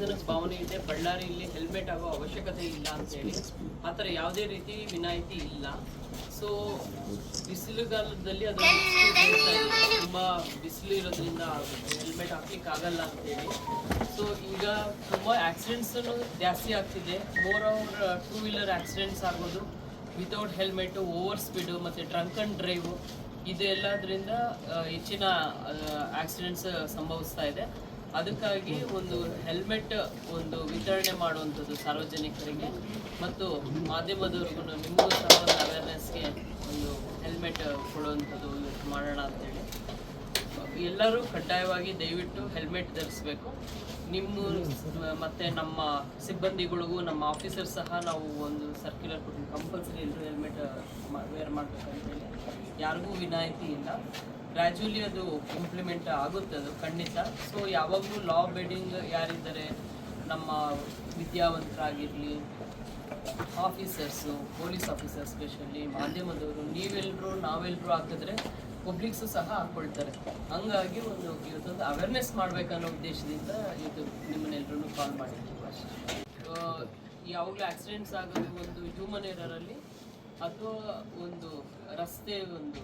ಜನಕ್ಕೆ ಭಾವನೆ ಇದೆ. ಬಳ್ಳಾರಿಯಲ್ಲಿ ಹೆಲ್ಮೆಟ್ ಆಗೋ ಅವಶ್ಯಕತೆ ಇಲ್ಲ ಅಂತೇಳಿ ಆ ಥರ ಯಾವುದೇ ರೀತಿ ವಿನಾಯಿತಿ ಇಲ್ಲ. ಸೊ ಬಿಸಿಲುಗಾಲದಲ್ಲಿ ಅದು ತುಂಬ ಬಿಸಿಲು ಇರೋದ್ರಿಂದ ಹೆಲ್ಮೆಟ್ ಹಾಕ್ಲಿಕ್ಕೆ ಆಗಲ್ಲ ಅಂತೇಳಿ ಸೊ ಈಗ ತುಂಬ ಆಕ್ಸಿಡೆಂಟ್ಸ್ ಜಾಸ್ತಿ ಆಗ್ತಿದೆ. More our two wheeler accidents ಆಗೋದು ವಿತೌಟ್ ಹೆಲ್ಮೆಟು ಓವರ್ ಸ್ಪೀಡು ಮತ್ತು ಡ್ರಂಕ್ ಅಂಡ್ ಡ್ರೈವು ಇದೆಲ್ಲದರಿಂದ ಹೆಚ್ಚಿನ ಆಕ್ಸಿಡೆಂಟ್ಸ್ ಸಂಭವಿಸ್ತಾ ಇದೆ. ಅದಕ್ಕಾಗಿ ಒಂದು ಹೆಲ್ಮೆಟ್ ಒಂದು ವಿತರಣೆ ಮಾಡುವಂಥದ್ದು ಸಾರ್ವಜನಿಕರಿಗೆ ಮತ್ತು ಮಾಧ್ಯಮದವ್ರಿಗೂ ನಿಮಗೂ ಸಹ ಒಂದು ಅವೇರ್ನೆಸ್ಗೆ ಒಂದು ಹೆಲ್ಮೆಟ್ ಕೊಡುವಂಥದ್ದು ಮಾಡೋಣ ಅಂತೇಳಿ. ಎಲ್ಲರೂ ಕಡ್ಡಾಯವಾಗಿ ದಯವಿಟ್ಟು ಹೆಲ್ಮೆಟ್ ಧರಿಸ್ಬೇಕು. ನಿಮ್ಮ ಮತ್ತು ನಮ್ಮ ಸಿಬ್ಬಂದಿಗಳಿಗೂ, ನಮ್ಮ ಆಫೀಸರ್ ಸಹ ನಾವು ಒಂದು ಸರ್ಕ್ಯುಲರ್ ಕೊಟ್ಟು ಕಂಪಲ್ಸರಿ ಎಲ್ಲರೂ ಹೆಲ್ಮೆಟ್ ವೇರ್ ಮಾಡಬೇಕಂತೇಳಿ ಯಾರಿಗೂ ವಿನಾಯಿತಿ ಇಲ್ಲ. ಗ್ರ್ಯಾಜುವಲಿ ಅದು ಇಂಪ್ಲಿಮೆಂಟ್ ಆಗುತ್ತೆ ಅದು ಖಂಡಿತ. ಸೊ ಯಾವಾಗಲೂ ಲಾ ಬೇಡಿಂಗ್ ಯಾರಿದ್ದಾರೆ, ನಮ್ಮ ವಿದ್ಯಾವಂತರಾಗಿರಲಿ ಆಫೀಸರ್ಸು ಪೊಲೀಸ್ ಆಫೀಸರ್ ಸ್ಪೆಷಲಿ ಮಾಧ್ಯಮದವರು ನೀವೆಲ್ಲರೂ ನಾವೆಲ್ಲರೂ ಹಾಕಿದ್ರೆ ಪಬ್ಲಿಕ್ಸು ಸಹ ಹಾಕ್ಕೊಳ್ತಾರೆ ಹಂಗಾಗಿ ಒಂದು ಇವತ್ತೊಂದು ಅವೇರ್ನೆಸ್ ಮಾಡಬೇಕನ್ನೋ ಉದ್ದೇಶದಿಂದ ಇವತ್ತು ನಿಮ್ಮನ್ನೆಲ್ಲರೂ ಕಾಲ್ ಮಾಡಿದ್ದೀವಿ ಅಷ್ಟೇ. ಯಾವಾಗಲೂ ಆಕ್ಸಿಡೆಂಟ್ಸ್ ಆಗೋದು ಒಂದು ಹ್ಯೂಮನ್ ಏರರಲ್ಲಿ ಅಥವಾ ಒಂದು ರಸ್ತೆ ಒಂದು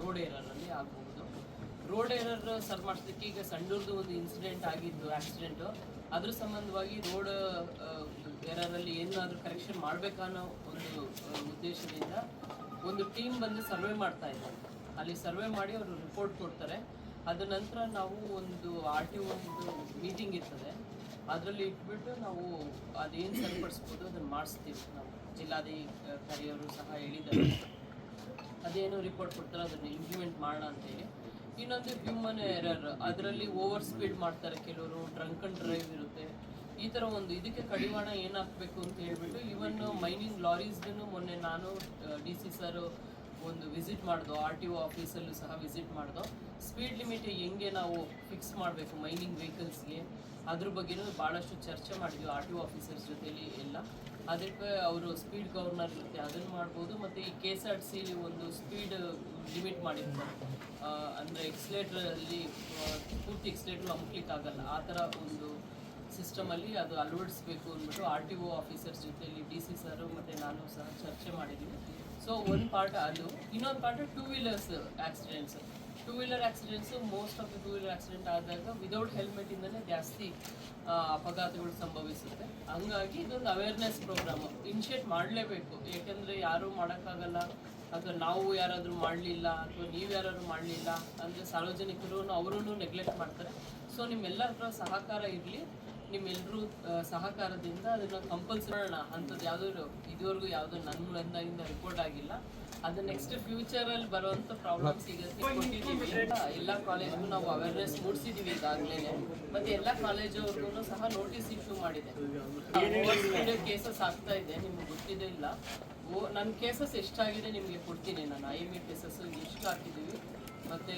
ರೋಡ್ ಏರರಲ್ಲಿ ಆಗಬಹುದು ರೋಡ್ ಏನಾದ್ರು ಸರ್ ಮಾಡಿಸ್ಲಿಕ್ಕೆ ಈಗ ಸಂಡೂರ್ದು ಒಂದು ಇನ್ಸಿಡೆಂಟ್ ಆಗಿದ್ದು ಆಕ್ಸಿಡೆಂಟು ಅದ್ರ ಸಂಬಂಧವಾಗಿ ರೋಡ್ ಏರರಲ್ಲಿ ಏನಾದರೂ ಕರೆಕ್ಷನ್ ಮಾಡಬೇಕನ್ನೋ ಒಂದು ಉದ್ದೇಶದಿಂದ ಒಂದು ಟೀಮ್ ಬಂದು ಸರ್ವೆ ಮಾಡ್ತಾ ಇದ್ದಾರೆ. ಅಲ್ಲಿ ಸರ್ವೆ ಮಾಡಿ ಅವರು ರಿಪೋರ್ಟ್ ಕೊಡ್ತಾರೆ. ಅದ ನಂತರ ನಾವು ಒಂದು ಆರ್ ಟಿ ಒಂದು ಮೀಟಿಂಗ್ ಇರ್ತದೆ. ಅದರಲ್ಲಿ ಇಟ್ಬಿಟ್ಟು ನಾವು ಅದೇನು ಸರಿಪಡಿಸ್ಬೋದು ಅದನ್ನು ಮಾಡಿಸ್ತೀವಿ ನಾವು. ಜಿಲ್ಲಾಧಿಕಾರಿಯವರು ಸಹ ಹೇಳಿದ್ದಾರೆ. ಅದೇನು ರಿಪೋರ್ಟ್ ಕೊಡ್ತಾರೆ ಅದನ್ನು ಇಂಪ್ಲಿಮೆಂಟ್ ಮಾಡೋಣ ಅಂತೇಳಿ ಇನ್ನೊಂದು ಹ್ಯೂಮನ್ ಎರರ್ ಅದರಲ್ಲಿ ಓವರ್ ಸ್ಪೀಡ್ ಮಾಡ್ತಾರೆ ಕೆಲವರು ಡ್ರಂಕ್ ಅಂಡ್ ಡ್ರೈವ್ ಇರುತ್ತೆ. ಈ ಥರ ಒಂದು ಇದಕ್ಕೆ ಕಡಿವಾಣ ಏನಾಗಬೇಕು ಅಂತ ಹೇಳ್ಬಿಟ್ಟು ಇವನ್ ಮೈನಿಂಗ್ ಲಾರೀಸ್ಗೂ ಮೊನ್ನೆ ನಾನು ಡಿ ಸಿ ಸರ್ ಒಂದು ವಿಸಿಟ್ ಮಾಡಿದೋ ಆರ್ ಟಿ ಒ ಆಫೀಸಲ್ಲೂ ಸಹ ವಿಸಿಟ್ ಮಾಡಿದೋ ಸ್ಪೀಡ್ ಲಿಮಿಟ್ ಹೆಂಗೆ ನಾವು ಫಿಕ್ಸ್ ಮಾಡಬೇಕು ಮೈನಿಂಗ್ ವೆಹಿಕಲ್ಸ್ಗೆ ಅದ್ರ ಬಗ್ಗೆನೂ ಭಾಳಷ್ಟು ಚರ್ಚೆ ಮಾಡಿದ್ವಿ ಆರ್ ಟಿ ಒ ಆಫೀಸರ್ಸ್ ಜೊತೆಲಿ ಎಲ್ಲ. ಅದಕ್ಕೆ ಅವರು ಸ್ಪೀಡ್ ಗವರ್ನರ್ ಇರುತ್ತೆ ಅದನ್ನು ಮಾಡ್ಬೋದು, ಮತ್ತು ಈ ಕೆ ಎಸ್ ಆರ್ ಟಿ ಸಿಲಿ ಒಂದು ಸ್ಪೀಡ್ ಲಿಮಿಟ್ ಮಾಡಿರ್ತಾರೆ. ಅಂದರೆ ಎಕ್ಸ್ಲೇಟ್ರಲ್ಲಿ ಪೂರ್ತಿ ಎಕ್ಸ್ಲೇಟ್ರ್ ಆಗಲ್ಲ. ಆ ಥರ ಒಂದು ಸಿಸ್ಟಮಲ್ಲಿ ಅದು ಅಳವಡಿಸ್ಬೇಕು ಅಂದ್ಬಿಟ್ಟು ಆರ್ ಟಿ ಒ ಆಫೀಸರ್ಸ್ ಜೊತೆಯಲ್ಲಿ ಡಿ ಸಿ ಸರ್ ನಾನು ಸಹ ಚರ್ಚೆ ಮಾಡಿದ್ದೀವಿ ಸೊ ಒಂದು ಪಾರ್ಟ್ ಅದು. ಇನ್ನೊಂದು part two wheelers accidents two wheeler accidents most of the two wheeler accident ಆದಾಗ ವಿದೌಟ್ ಹೆಲ್ಮೆಟಿಂದಲೇ ಜಾಸ್ತಿ ಅಪಘಾತಗಳು ಸಂಭವಿಸುತ್ತೆ. ಹಂಗಾಗಿ ಇದೊಂದು ಅವೇರ್ನೆಸ್ ಪ್ರೋಗ್ರಾಮ್ ಇನಿಷಿಯೇಟ್ ಮಾಡಲೇಬೇಕು. ಏಕೆಂದರೆ ಯಾರೂ ಮಾಡೋಕ್ಕಾಗಲ್ಲ. ಅಥವಾ ನಾವು ಯಾರಾದರೂ ಮಾಡಲಿಲ್ಲ, ಅಥವಾ ನೀವು ಯಾರಾದರೂ ಮಾಡಲಿಲ್ಲ, ಅಂದರೆ ಸಾರ್ವಜನಿಕರು ಅವರೂ ನೆಗ್ಲೆಕ್ಟ್ ಮಾಡ್ತಾರೆ. ಸೊ ನಿಮ್ಮೆಲ್ಲರ ಸಹಕಾರ ಇರಲಿ. ನಿಮ್ಮೆಲ್ಲರೂ ಸಹಕಾರದಿಂದ ಅದನ್ನು ಕಂಪಲ್ಸರಿ ಮಾಡೋಣ ಅಂಥದ್ದು ಯಾವುದೂ ಇದುವರೆಗೂ ಯಾವುದೋ ನನ್ನ ಮೂಲದಿಂದ ರಿಪೋರ್ಟ್ ಆಗಿಲ್ಲ. ಅದು ನೆಕ್ಸ್ಟ್ ಫ್ಯೂಚರಲ್ಲಿ ಬರುವಂಥ ಪ್ರಾಬ್ಲಮ್ಸ್ ಈಗ ಕೊಟ್ಟಿದ್ದೀವಿ ಎಲ್ಲ ಕಾಲೇಜ್ಗೂ ನಾವು ಅವೇರ್ನೆಸ್ ಮೂಡಿಸಿದ್ದೀವಿ ಈಗಾಗಲೇ ಮತ್ತು ಎಲ್ಲ ಕಾಲೇಜವ್ರಿಗೂ ಸಹ ನೋಟಿಸ್ ಇಶ್ಯೂ ಮಾಡಿದೆ. ಕೇಸಸ್ ಆಗ್ತಾ ಇದೆ ನಿಮ್ಗೆ ಗೊತ್ತಿದೆ ಇಲ್ಲ. ಓ ನನ್ನ ಕೇಸಸ್ ಎಷ್ಟಾಗಿದೆ ನಿಮಗೆ ಕೊಡ್ತೀನಿ ನಾನು. ಐ ಎಂ ಇ ಕೇಸಸ್ ಎಷ್ಟು ಹಾಕಿದ್ದೀವಿ ಮತ್ತು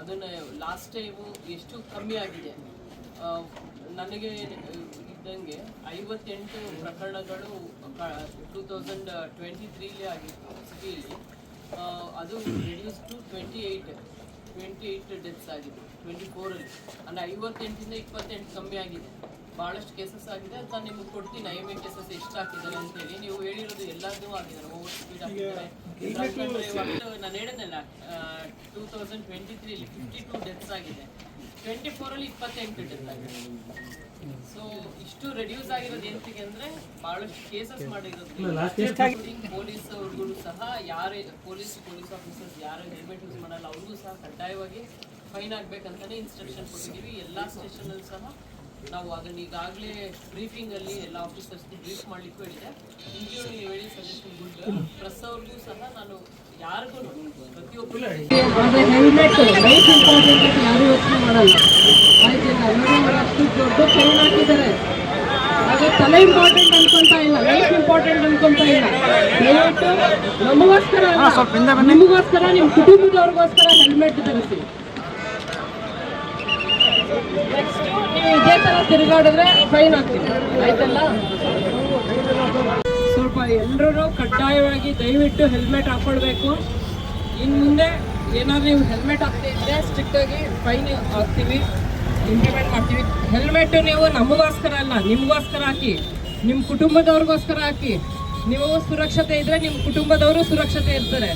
ಅದನ್ನು ಲಾಸ್ಟ್ ಟೈಮು ಎಷ್ಟು ಕಮ್ಮಿ ಆಗಿದೆ. ನನಗೆ ಇದ್ದಂಗೆ ಐವತ್ತೆಂಟು ಪ್ರಕರಣಗಳು ಟೂ ತೌಸಂಡ್ ಟ್ವೆಂಟಿ ತ್ರೀಲಿ ಆಗಿತ್ತು ಸಿಟಿಯಲ್ಲಿ. ಅದು reduce to twenty eight twenty eight deaths ಆಗಿದೆ ಟ್ವೆಂಟಿ ಫೋರಲ್ಲಿ ಅಂದರೆ ಐವತ್ತೆಂಟಿಂದ ಇಪ್ಪತ್ತೆಂಟು ಕಮ್ಮಿ ಆಗಿದೆ. ಭಾಳಷ್ಟು ಕೇಸಸ್ ಆಗಿದೆ. ಅಂತ ನಾನು ನಿಮ್ಗೆ ಕೊಡ್ತೀನಿ. ಐ ಎಂ ಎ ಕೇಸಸ್ ಎಷ್ಟು ಹಾಕಿದ್ದಾರೆ ಅಂತೇಳಿ. ನೀವು ಹೇಳಿರೋದು ಎಲ್ಲದೂ ಆಗಿದ್ದಾರೆ ಓವರ್ ಸ್ಪೀಡ್ ಆಗಿದ್ದಾರೆ ನಾನು ಹೇಳಿದ್ನಲ್ಲ ಟೂ ತೌಸಂಡ್ ಟ್ವೆಂಟಿ ತ್ರೀಲಿ ಫಿಫ್ಟಿ ಟೂ ಡೆತ್ಸ್ ಆಗಿದೆ. ಟ್ವೆಂಟಿ ಫೋರಲ್ಲಿ ಇಪ್ಪತ್ತೆಂಟು ಡೆತ್ ಸೊ ಇಷ್ಟು ರೆಡ್ಯೂಸ್ ಆಗಿರೋದು ಏನಕ್ಕೆ ಅಂದ್ರೆ ಬಹಳಷ್ಟು ಕೇಸಸ್ ಮಾಡಿರೋದು ಪೊಲೀಸ್ ಅವ್ರಿಗೂ ಸಹ ಯಾರೇ ಪೊಲೀಸ್ ಪೊಲೀಸ್ ಆಫೀಸರ್ಸ್ ಯಾರು ಹೆಲ್ಮೆಟ್ ಯೂಸ್ ಮಾಡಲ್ಲ ಅವ್ರಿಗೂ ಸಹ ಕಡ್ಡಾಯವಾಗಿ ಫೈನ್ ಆಗ್ಬೇಕಂತಾನೆ ಇನ್ಸ್ಟ್ರಕ್ಷನ್ ಕೊಟ್ಟಿದ್ದೀವಿ. ಎಲ್ಲ ಸ್ಟೇಷನಲ್ಲಿ ಸಹ ನಾವು ಅದನ್ನ ಈಗಾಗಲೇ ಬ್ರೀಫಿಂಗ್ ಅಲ್ಲಿ ಎಲ್ಲ ಆಫೀಸರ್ಸ್ ಬ್ರೀಫ್ ಮಾಡ್ಲಿಕ್ಕೂ ಹೇಳಿದೆ. ಇಂಕ್ಲೂಡಿಂಗ್ ನೀವು ಹೇಳಿ ಸಜೆಷನ್ ಗುಡ್ ಪ್ರೆಸ್ ಅವ್ರಿಗೂ ಸಹ ನಾನು ಯಾರಿಗೂ ಪ್ರತಿಯೊಬ್ಬರು ಹೆಲ್ಮೆಟ್ ಲೈಫ್ ಇಂಪಾರ್ಟೆಂಟ್ ಯಾರು ಯೋಚನೆ ಮಾಡಲ್ಲ. ಅಷ್ಟು ದೊಡ್ಡ ಫೈನ್ ಹಾಕಿದ್ದಾರೆ. ಹಾಗೆ ತಲೆ ಇಂಪಾರ್ಟೆಂಟ್ ಅನ್ಕೊಂತ ಇಲ್ಲ ಲೈಫ್ ಇಂಪಾರ್ಟೆಂಟ್ ಅನ್ಕೊಂತ ಇಲ್ಲ. ದಯವಿಟ್ಟು ನಮಗೋಸ್ಕರ ನಿಮಗೋಸ್ಕರ ನಿಮ್ಮ ಕುಟುಂಬದವ್ರಿಗೋಸ್ಕರ ಹೆಲ್ಮೆಟ್ ಧರಿಸಿ. ಇದೇ ಥರ ತಿರುಗಾಡಿದ್ರೆ ಫೈನ್ ಆಗ್ತೀವಿ ಆಯ್ತಲ್ಲ? ಸ್ವಲ್ಪ ಎಲ್ಲರೂ ಕಡ್ಡಾಯವಾಗಿ ದಯವಿಟ್ಟು ಹೆಲ್ಮೆಟ್ ಹಾಕೊಳ್ಬೇಕು. ಇನ್ನು ಮುಂದೆ ಏನಾದ್ರು ನೀವು ಹೆಲ್ಮೆಟ್ ಹಾಕ್ತಿದ್ರೆ ಇದ್ರೆ ಸ್ಟ್ರಿಕ್ಟ್ ಆಗಿ ಫೈನ್ ಹಾಕ್ತೀವಿ ಇಂಪ್ಲಿಮೆಂಟ್ ಮಾಡ್ತೀವಿ. ಹೆಲ್ಮೆಟ್ ನೀವು ನಮಗೋಸ್ಕರ ಅಲ್ಲ, ನಿಮಗೋಸ್ಕರ ಹಾಕಿ. ನಿಮ್ಮ ಕುಟುಂಬದವ್ರಿಗೋಸ್ಕರ ಹಾಕಿ. ನೀವು ಸುರಕ್ಷತೆ ಇದ್ರೆ ನಿಮ್ಮ ಕುಟುಂಬದವರು ಸುರಕ್ಷತೆ ಇರ್ತಾರೆ.